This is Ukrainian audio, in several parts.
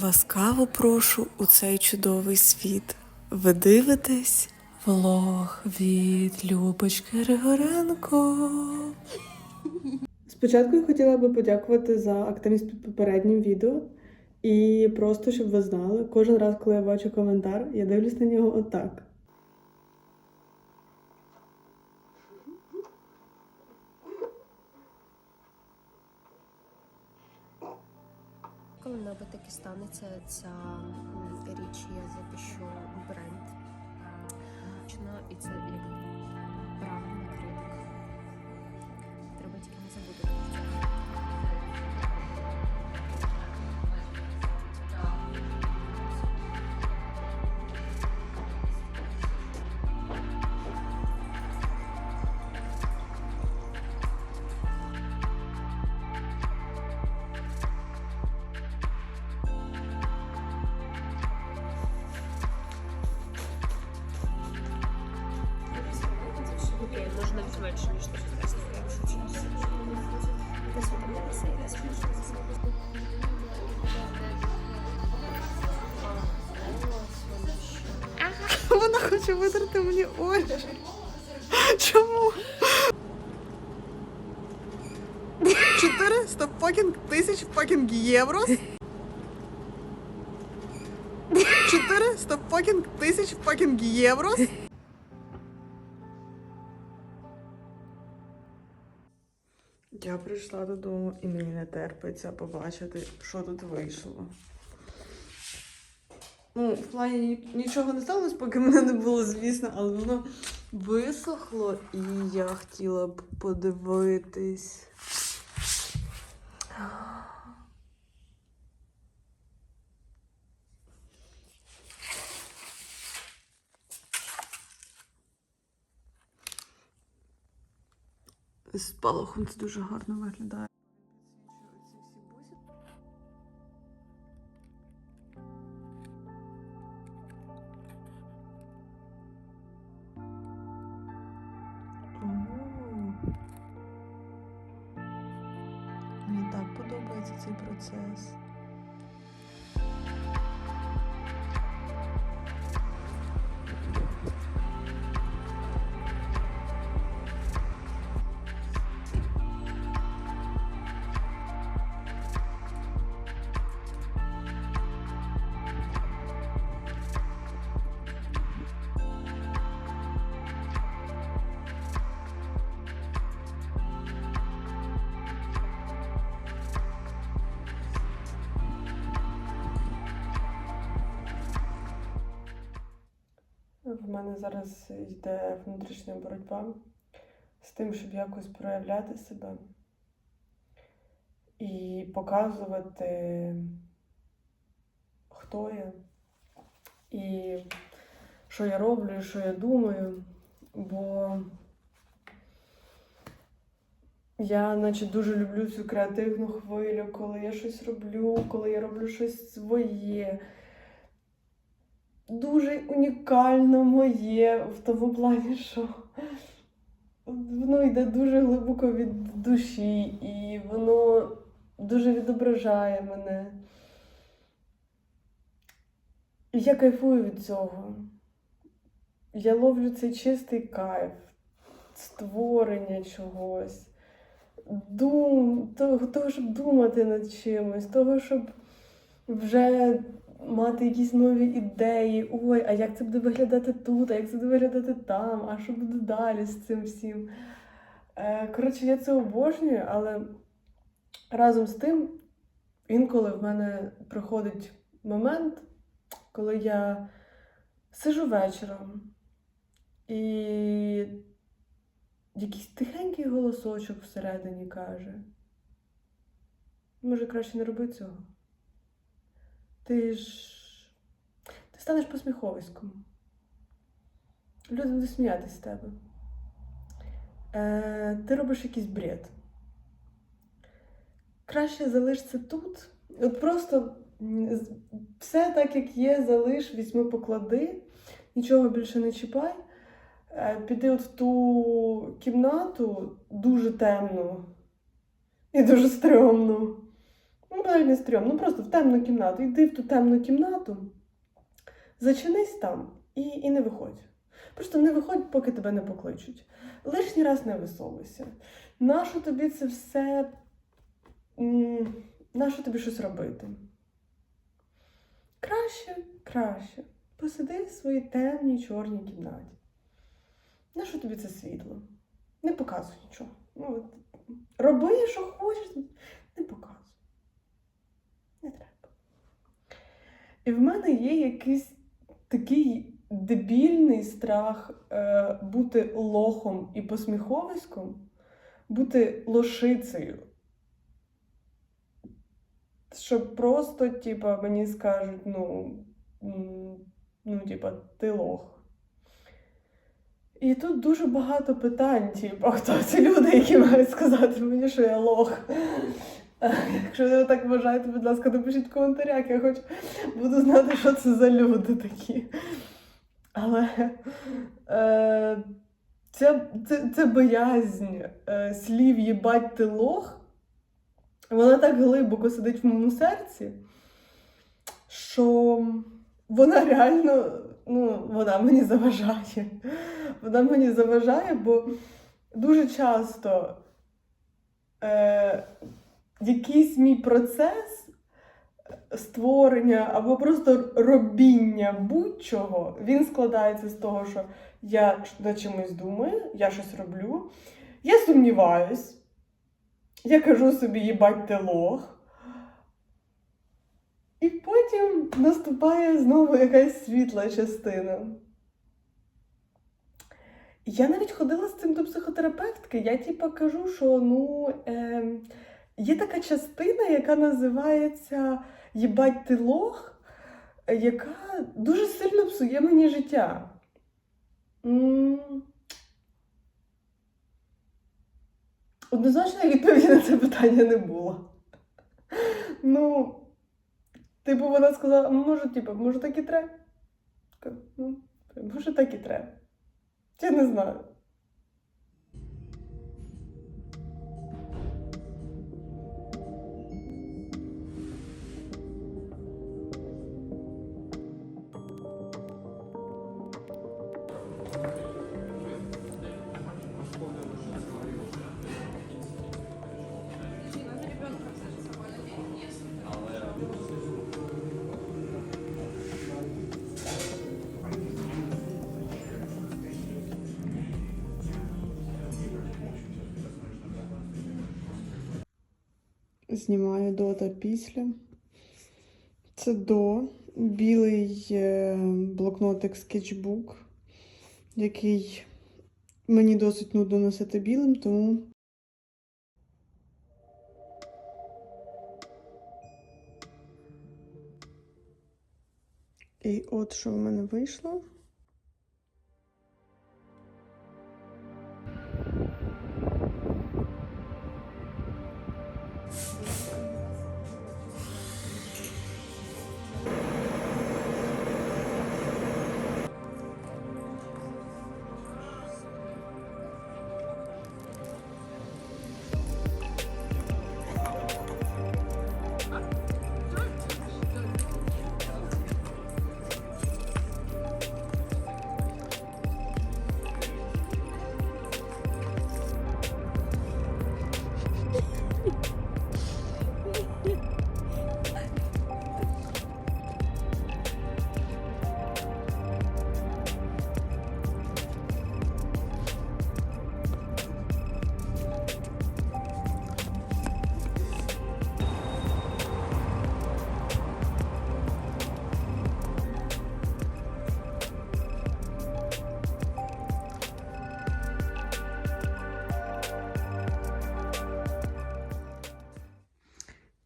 Ласкаво прошу у цей чудовий світ. Ви дивитесь влог від Любочки Григоренко. Спочатку я хотіла би подякувати за активність під попереднім відео. І просто щоб ви знали, кожен раз, коли я бачу коментар, я дивлюсь на нього отак. Коли-небудь таки станеться ця річ, я запишу бренд. І це як правильний Вона хоче витерти мені очі. Чому? 400 покінг тисяч покінг євро. 400 покінг тисяч покінг євро. Я прийшла додому і мені не терпиться побачити, що тут вийшло. Ну, в плані нічого не сталося, поки мене не було, звісно, але воно висохло і я хотіла б подивитись. З палахом це дуже гарно виглядає. Так подобається цей процес. В мене зараз йде внутрішня боротьба з тим, щоб якось проявляти себе і показувати, хто я, і що я роблю, і що я думаю. Бо я, наче, дуже люблю цю креативну хвилю, коли я щось роблю, коли я роблю щось своє дуже унікально моє в тому плані, що воно йде дуже глибоко від душі, і воно дуже відображає мене. Я кайфую від цього. Я ловлю цей чистий кайф, створення чогось, дум, того, того, щоб думати над чимось, того, щоб вже мати якісь нові ідеї. Ой, а як це буде виглядати тут, а як це буде виглядати там, а що буде далі з цим всім. Е, коротше, я це обожнюю, але разом з тим, інколи в мене приходить момент, коли я сижу вечором і якийсь тихенький голосочок всередині каже. Може, краще не роби цього. Ти ж. Ти станеш посміховиськом. Люди будуть сміятися з тебе. Е, ти робиш якийсь бред. Краще залиш тут. От просто все так, як є, залиш, візьми, поклади, нічого більше не чіпай. Е, піди от в ту кімнату дуже темну і дуже стрьомну. Ну, навіть не стрьом, ну просто в темну кімнату. Йди в ту темну кімнату, зачинись там і, і не виходь. Просто не виходь, поки тебе не покличуть. Лишній раз не висовуйся. Нащо тобі це все? Нащо тобі щось робити? Краще, краще. Посиди в своїй темній чорній кімнаті. Нащо тобі це світло? Не показуй нічого. Ну, роби, що хочеш, не показуй. Не треба. І в мене є якийсь такий дебільний страх е, бути лохом і посміховиськом, бути лошицею. Щоб просто, типа, мені скажуть, ну, ну, типа, ти лох. І тут дуже багато питань, типу, хто ці люди, які мають сказати мені, що я лох. Якщо ви так вважаєте, будь ласка, напишіть в коментарях, я хоч буду знати, що це за люди такі. Але е, це, це, це боязнь е, слів їбать ти лох, вона так глибоко сидить в моєму серці, що вона реально, ну, вона мені заважає. Вона мені заважає, бо дуже часто е, якийсь мій процес створення або просто робіння будь-чого, він складається з того, що я над чимось думаю, я щось роблю, я сумніваюсь, я кажу собі їбать ти лох. І потім наступає знову якась світла частина. Я навіть ходила з цим до психотерапевтки. Я типа кажу, що ну е, є така частина, яка називається Їбать ти лох, яка дуже сильно псує мені життя. М. Однозначної відповіді на це питання не було. Ну, типу, вона сказала, «Ну, може, типу, може так і треба. Ну, може так і треба. Я не знаю. Знімаю до та після. Це до білий блокнотик скетчбук, який мені досить нудно носити білим, тому. І от що в мене вийшло.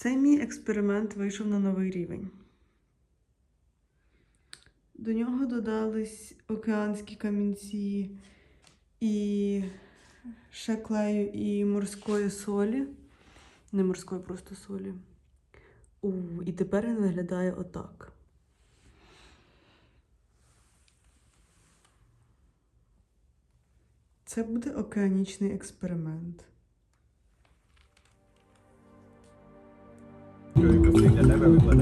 Цей мій експеримент вийшов на новий рівень. До нього додались океанські камінці і ще клею і морської солі. Не морської, просто солі. У, і тепер він виглядає отак. Це буде океанічний експеримент. of everybody.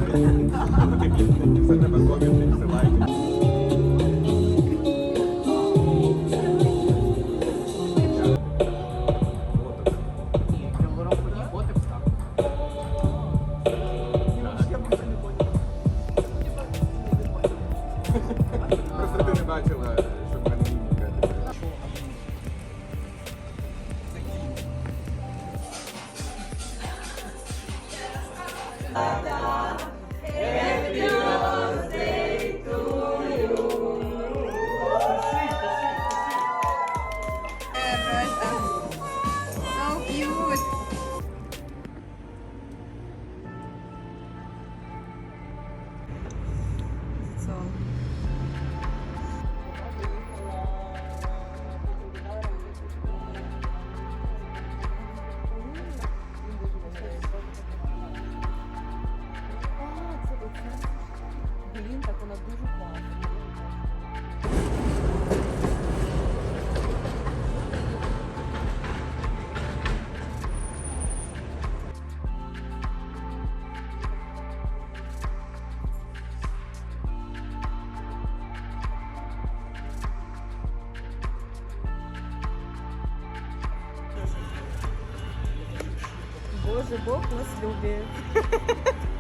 Боже, Бог нас любить.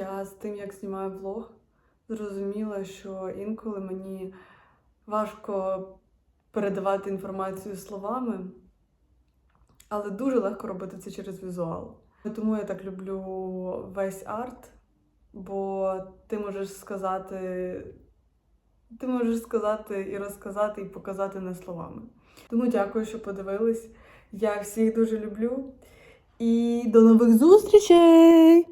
Я з тим, як знімаю влог, зрозуміла, що інколи мені важко передавати інформацію словами, але дуже легко робити це через візуал. Тому я так люблю весь арт, бо ти можеш сказати, ти можеш сказати і розказати, і показати не словами. Тому дякую, що подивились. Я всіх дуже люблю. І до нових зустрічей!